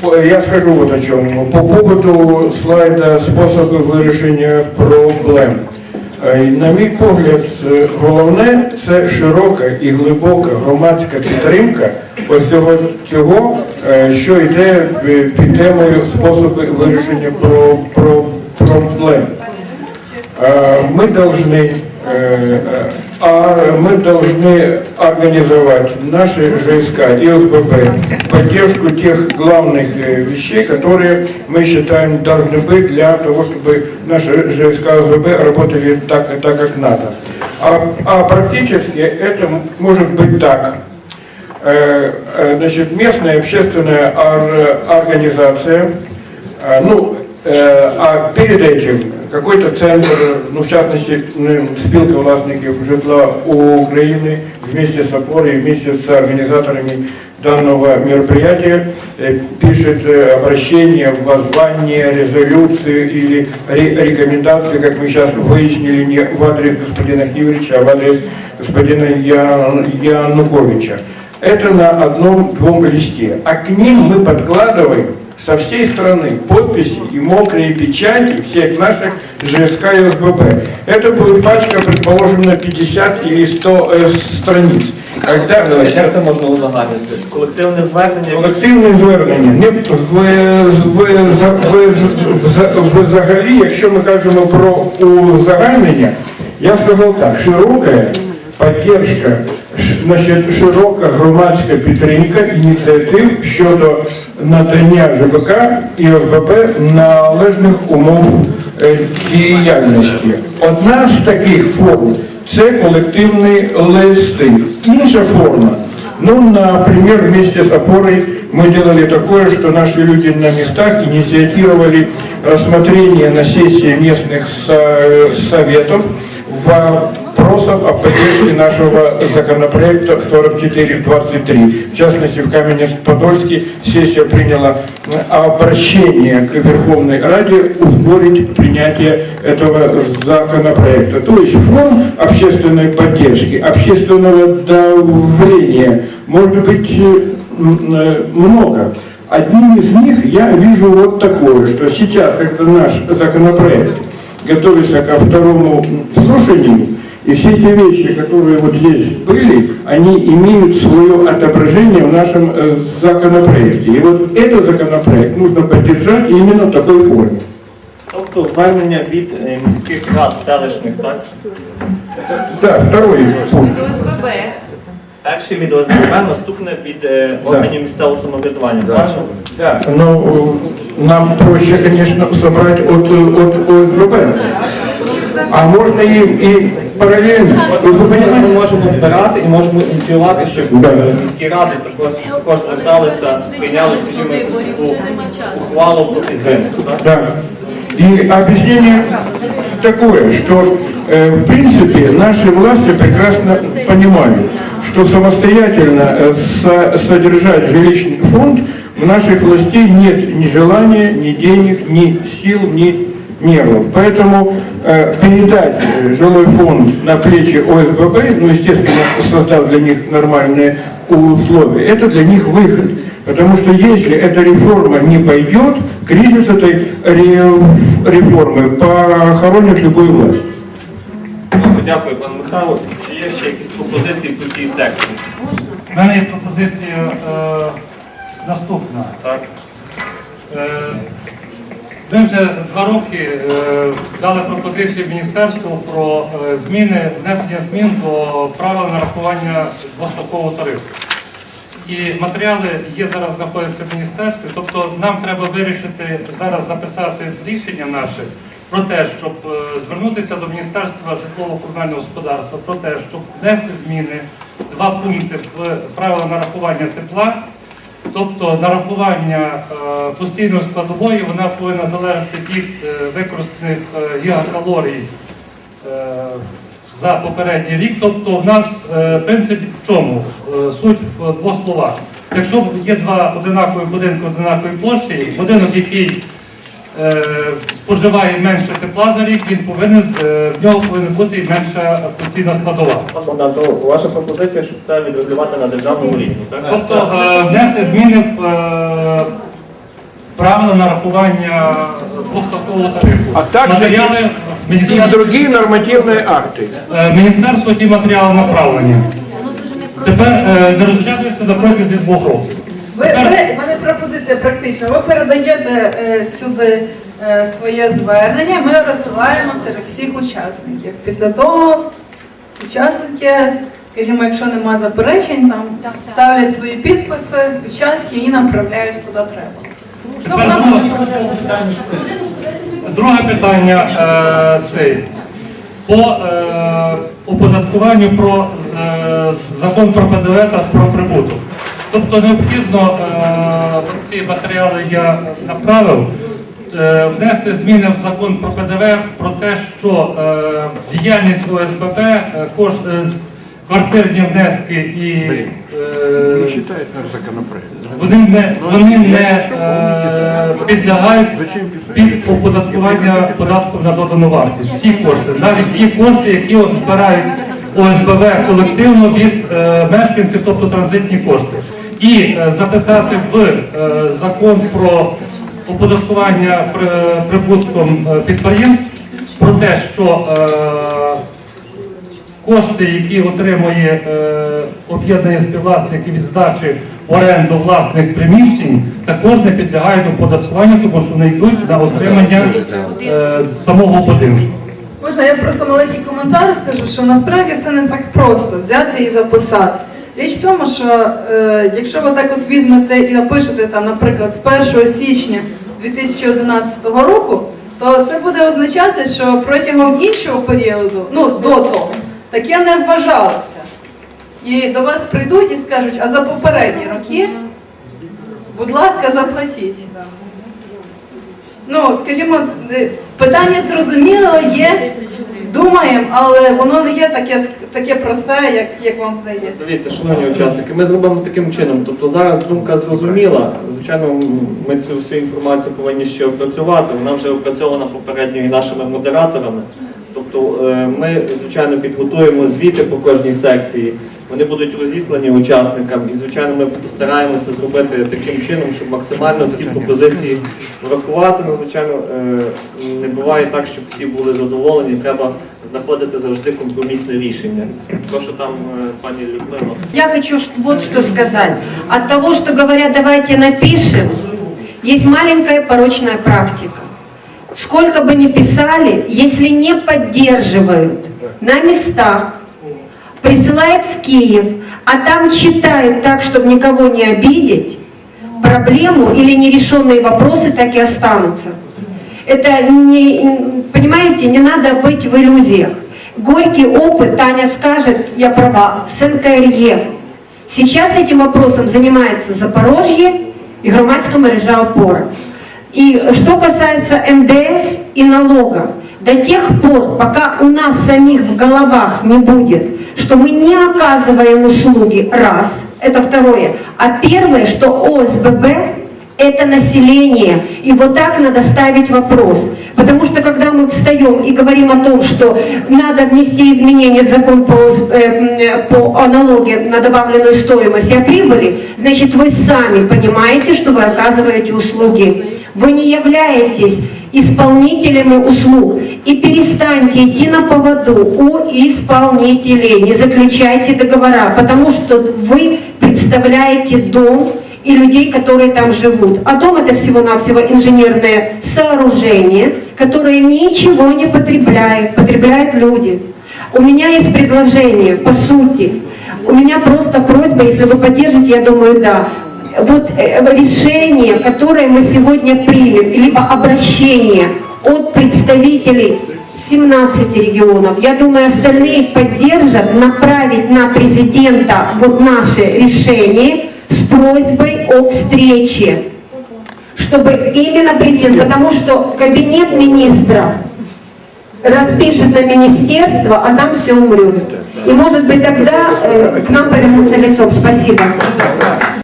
по- я скажу вот о чем. По поводу слайда способи вирішення проблем. Е, На мій погляд, е, головне це широка і глибока громадська підтримка ось цього, цього, е, що йде е, під темою способи вирішення про, про проблем. Э, мы должны, э, э, а мы должны организовать наши ЖСК и ОСББ поддержку тех главных э, вещей, которые мы считаем должны быть для того, чтобы наши ЖСК и ОСББ работали так, так как надо. А, а практически это может быть так. Э, э, Значит, местная общественная ор- организация, ну, а перед этим какой-то центр, ну, в частности, ну, спилка властников житла Украины вместе с опорой, вместе с организаторами данного мероприятия э, пишет э, обращение, воззвание, резолюцию или ре- рекомендации, как мы сейчас выяснили, не в адрес господина Кивича, а в адрес господина Януковича. Это на одном-двум листе. А к ним мы подкладываем со всей страны подписи и мокрые печати всех наших ЖСК и СББ. Это будет пачка, предположим, на 50 или 100 э, страниц. Когда Як це можна узагальнити? Колективне звернення. Колективне звернення. Не ви, ви, за- ви, за- ви взагалі, якщо ми кажемо про узагальнення, я сказав так, широка підтримка, ш- значить, широка громадська підтримка ініціатив щодо надання ЖБК і ОСББ належних умов е, діяльності. Одна з таких форм це колективні листи. Інша форма ну, например, вместе с опорой мы делали такое, что наши люди на местах инициировали рассмотрение на сессии местных со- советов вопросов о поддержке нашего законопроекта 4423. В частности, в Каменец-Подольске сессия приняла обращение к Верховной Раде ускорить принятие этого законопроекта. То есть форм общественной поддержки, общественного давления может быть э, э, много. Одним из них я вижу вот такое, что сейчас, когда наш законопроект готовится ко второму слушанию, и все те вещи, которые вот здесь были, они имеют свое отображение в нашем э, законопроекте. И вот этот законопроект нужно поддержать именно в такой форме. Тобто звернення від е, міських рад селищних, так? Да, второй пункт. До СББ. Перший від ОСББ, наступне від е, органів місцевого самоврядування, правильно? Да, но э, нам проще, конечно, собрать от, э, от ОСББ. А можно и, и параллельно. Вы Ми понимаете? можемо збирати і можемо ініціювати, щоб Да. е, міські ради також, також зверталися, прийняли, скажімо, якусь таку ухвалу про підтримку. так? Да. И объяснение такое, что э, в принципе наши власти прекрасно понимают, что самостоятельно э, со- содержать жилищный фонд в наших властей нет ни желания, ни денег, ни сил, ни нервов. Поэтому э, передать э, жилой фонд на плечи ОСББ, ну, естественно, создав для них нормальные условия, это для них выход. Потому что если эта реформа не пойдет, кризис этой ре- реформы похоронит любую власть. Добре, Дякую, пане Михайло. Чи є ще якісь пропозиції по цій секції? У мене є пропозиція е, наступна. Так? Е, ми вже два роки е, дали пропозицію міністерству про е, зміни, внесення змін до правил нарахування двоставкового тарифу. І матеріали є зараз знаходяться в міністерстві. Тобто нам треба вирішити зараз записати рішення наше про те, щоб е, звернутися до Міністерства житлово-комунального господарства про те, щоб внести зміни два пункти в правила нарахування тепла. Тобто нарахування е, постійної складової вона повинна залежати від е, використаних е, гігакалорій за попередній рік. Тобто в нас принцип в чому? Суть в двох словах. Якщо є два одинакові будинки одинакової площі, будинок, який споживає менше тепла за рік, він повинен е, в нього повинна бути і менша постійна складова. Пан Богдан, то ваша пропозиція, щоб це відрегулювати на державному рівні, так? Тобто е, внести зміни в е, правила нарахування двостокового тарифу. А также Матеріали и Міністерства- другие нормативные акты. Е, Міністерство ті матеріали направлені. Тепер е, не розглядаються на протязі двох років. Ви, ви, в мене пропозиція практична. Ви передаєте е, сюди е, своє звернення, ми розсилаємо серед всіх учасників. Після того учасники, скажімо, якщо нема заперечень, там ставлять свої підписи, печатки і направляють куди треба. Ну, Тепер друге, друге питання е, цей. По е, оподаткуванню про е, закон про ПДВ та про прибуток. Тобто необхідно е, ці матеріали я направив. е, Внести зміни в закон про ПДВ про те, що е, діяльність ОСББ, е, квартирні внески і вони не, вони не підлягають під оподаткування податком на додану вартість. Всі кошти, навіть ті кошти, які от збирають ОСБВ колективно від мешканців, тобто транзитні кошти. І е, записати в е, закон про оподаткування прибутком е, підприємств про те, що кошти, які отримує об'єднання співвласників від здачі в оренду власних приміщень, також не підлягають оподаткуванню, тому що вони йдуть на отримання самого будинку. Можна я просто маленький коментар скажу, що насправді це не так просто взяти і записати. Річ в тому, що е, якщо ви так от візьмете і напишете там, наприклад, з 1 січня 2011 року, то це буде означати, що протягом іншого періоду, ну до того, таке не вважалося. І до вас прийдуть і скажуть, а за попередні роки, будь ласка, заплатіть. Ну, скажімо, питання зрозуміло є, думаємо, але воно не є таке, таке просте, як, як вам здається. Дивіться, шановні учасники, ми зробимо таким чином. Тобто зараз думка зрозуміла. Звичайно, ми цю всю інформацію повинні ще опрацювати. Вона вже опрацьована попередньо і нашими модераторами. Тобто е, ми, звичайно, підготуємо звіти по кожній секції. Вони будуть розіслані учасникам, і звичайно, ми постараємося зробити таким чином, щоб максимально всі пропозиції врахувати. Ну, звичайно, е, не буває так, щоб всі були задоволені. Треба знаходити завжди компромісне рішення. То, що там пані Людмила. Я хочу вот что сказать. От того, что говорят, давайте напишем, есть маленькая порочная практика. Сколько бы ни писали, если не поддерживают на местах, присылают в Киев, а там читают так, чтобы никого не обидеть, проблему или нерешенные вопросы так и останутся. Это не, понимаете, не надо быть в иллюзиях. Горький опыт, Таня скажет, я права, с НКРЕ. Сейчас этим вопросом занимается Запорожье и громадская мережа опора. И что касается НДС и налога, до тех пор, пока у нас самих в головах не будет, что мы не оказываем услуги, раз, это второе. А первое, что ОСББ это население. И вот так надо ставить вопрос. Потому что когда мы встаем и говорим о том, что надо внести изменения в закон по, э, по о налоге на добавленную стоимость и о прибыли, значит вы сами понимаете, что вы оказываете услуги. Вы не являетесь исполнителями услуг. И перестаньте идти на поводу у исполнителей. Не заключайте договора, потому что вы представляете дом и людей, которые там живут. А дом это всего-навсего инженерное сооружение, которое ничего не потребляет, потребляют люди. У меня есть предложение, по сути. У меня просто просьба, если вы поддержите, я думаю, да. Вот э, решение, которое мы сегодня примем, либо обращение от представителей 17 регионов, я думаю, остальные поддержат, направить на президента вот наше решение с просьбой о встрече. Чтобы именно президент, потому что кабинет министров распишет на министерство, а там все умрет. И может быть тогда э, к нам повернутся лицом. Спасибо.